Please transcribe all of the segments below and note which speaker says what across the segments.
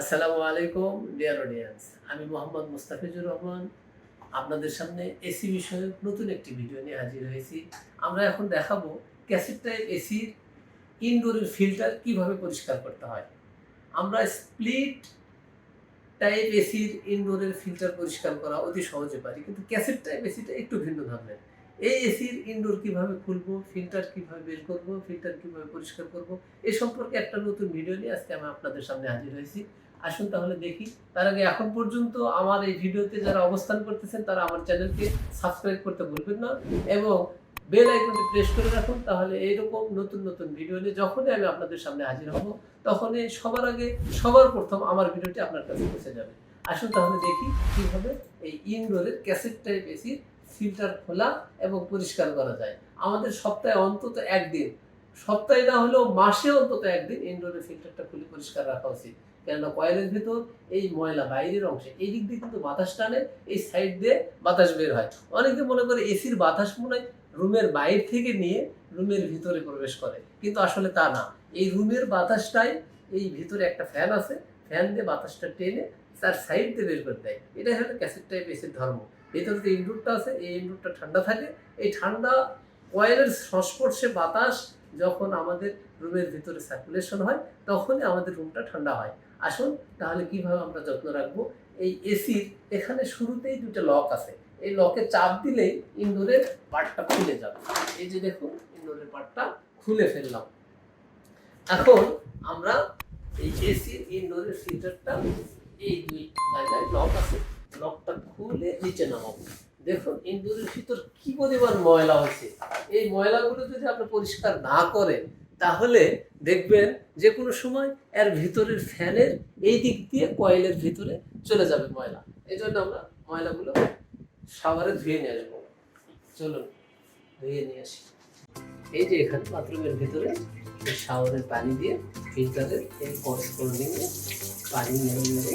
Speaker 1: আসসালামু আলাইকুম dear audience আমি মোহাম্মদ মুস্তাফিজুর রহমান। আপনাদের সামনে এসি বিষয়ক নতুন একটি ভিডিও নিয়ে হাজির হয়েছি। আমরা এখন দেখাবো ক্যাসেট টাইপ এসির ইনডোরের ফিল্টার কীভাবে পরিষ্কার করতে হয়। আমরা স্প্লিট টাইপ এসির ইনডোরের ফিল্টার পরিষ্কার করা অতি সহজে পারি, কিন্তু ক্যাসেট টাইপ এসিটা একটু ভিন্ন ধরনের। এই এসির ইনডোর কীভাবে খুলবো ফিল্টার কীভাবে বের করব ফিল্টার কীভাবে পরিষ্কার করব, এ সম্পর্কে একটা নতুন ভিডিও নিয়ে আজকে আমি আপনাদের সামনে হাজির হয়েছি। আসুন তাহলে দেখি। তার আগে এখন পর্যন্ত আমার এই ভিডিওতে যারা অবস্থান করতেছেন, তারা আমার চ্যানেলকে সাবস্ক্রাইব করতে ভুলবেন না এবং বেল আইকনটি প্রেস করে রাখুন, তাহলে এইরকম নতুন নতুন ভিডিও নিয়ে যখনই আমি আপনাদের সামনে হাজির হব, তখনই সবার আগে সবার প্রথম আমার ভিডিওটি আপনার কাছে পৌঁছে যাবে। আসুন তাহলে দেখি কীভাবে এই ইনডোরের ক্যাসেট টাইপ এসির ফিল্টার খোলা এবং পরিষ্কার করা যায়। আমাদের সপ্তাহে অন্তত একদিন সপ্তাহে না হলেও মাসে অন্তত একদিন ইনডোরের ফিল্টারটা খুলে, পরিষ্কার রাখা উচিত। কেননা কয়েলের ভিতর এই ময়লা বাইরের অংশে, এই দিক দিয়ে কিন্তু বাতাস টানে, এই সাইড দিয়ে বাতাস বের হয়। অনেকে মনে করে এসির বাতাস মনে রুমের বাইরে থেকে নিয়ে রুমের ভিতরে প্রবেশ করে, কিন্তু আসলে তা না। এই রুমের বাতাসটাই, এই ভিতরে একটা ফ্যান আছে ফ্যান দিয়ে বাতাসটা টেনে তার সাইড দিয়ে বের করে দেয়। এটাই হলো ক্যাসেট টাইপ এসির ধর্ম। ভিতরে যে ইনডোরটা আছে, এই ইনডোরটা ঠান্ডা থাকে। এই ঠান্ডা কয়েলের সংস্পর্শে বাতাস যখন আমাদের রুমের ভিতরে সার্কুলেশন হয়, তখনই আমাদের রুমটা ঠান্ডা হয়। আসুন, তাহলে কীভাবে আমরা যত্ন রাখব? এই এসির এখানে শুরুতেই দুটো লক আছে। এই লকে চাপ দিলেই ইনডোরের পার্টটা খুলে যাবে। এই যে দেখুন, ইনডোরের পার্টটা খুলে ফেললাম। এখন আমরা এই এসির ইনডোরের ফিল্টারটা এই দুই জায়গায় লক আছে। লকটা খুলে নিচে নামাবো। দেখুন ইন্দুরের ভিতর কি পরিমাণ ময়লা হয়েছে? এই ময়লাগুলো যদি আপনি পরিষ্কার না করেন, তাহলে দেখবেন যে কোনো সময় এর ভিতরের ফ্যানের এই দিক দিয়ে কয়েলের ভিতরে চলে যাবে ময়লা। এই জন্য আমরা ময়লাগুলো সাবারে ধুয়ে নিয়ে আসব। চলুন, ধুয়ে নিয়ে আসি। এই যে এখানে বাথরুমের ভিতরে শাওয়ারের পানি দিয়ে ফিল্টারের এই করসপন্ডিংয়ে পানি নেড়ে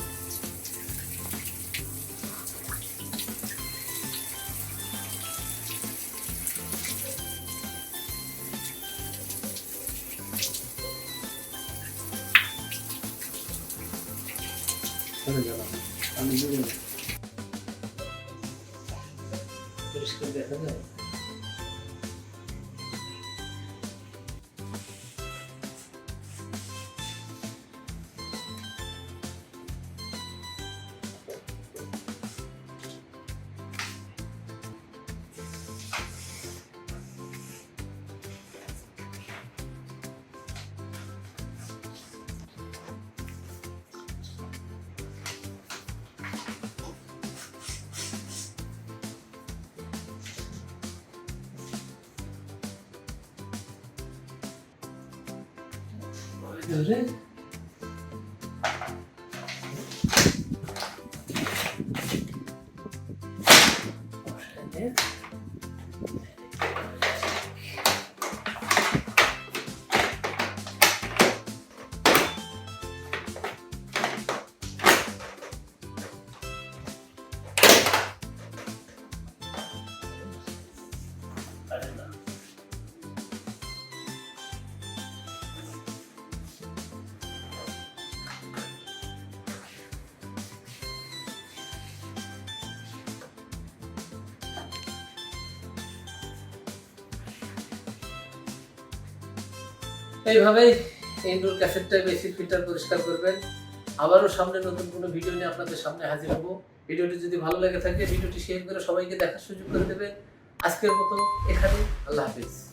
Speaker 1: আমি। পরিষ্কার দেখা যায় göre. Şöyle. এইভাবেই ইনডোর ক্যাসেটটা বেশি ফিল্টার পরিষ্কার করবেন। আবারও সামনে নতুন কোনো ভিডিও নিয়ে আপনাদের সামনে হাজির হব। ভিডিওটি যদি ভালো লেগে থাকে, ভিডিওটি শেয়ার করে সবাইকে দেখার সুযোগ করে দেবেন। আজকের মতো এখানে আল্লাহ হাফিজ।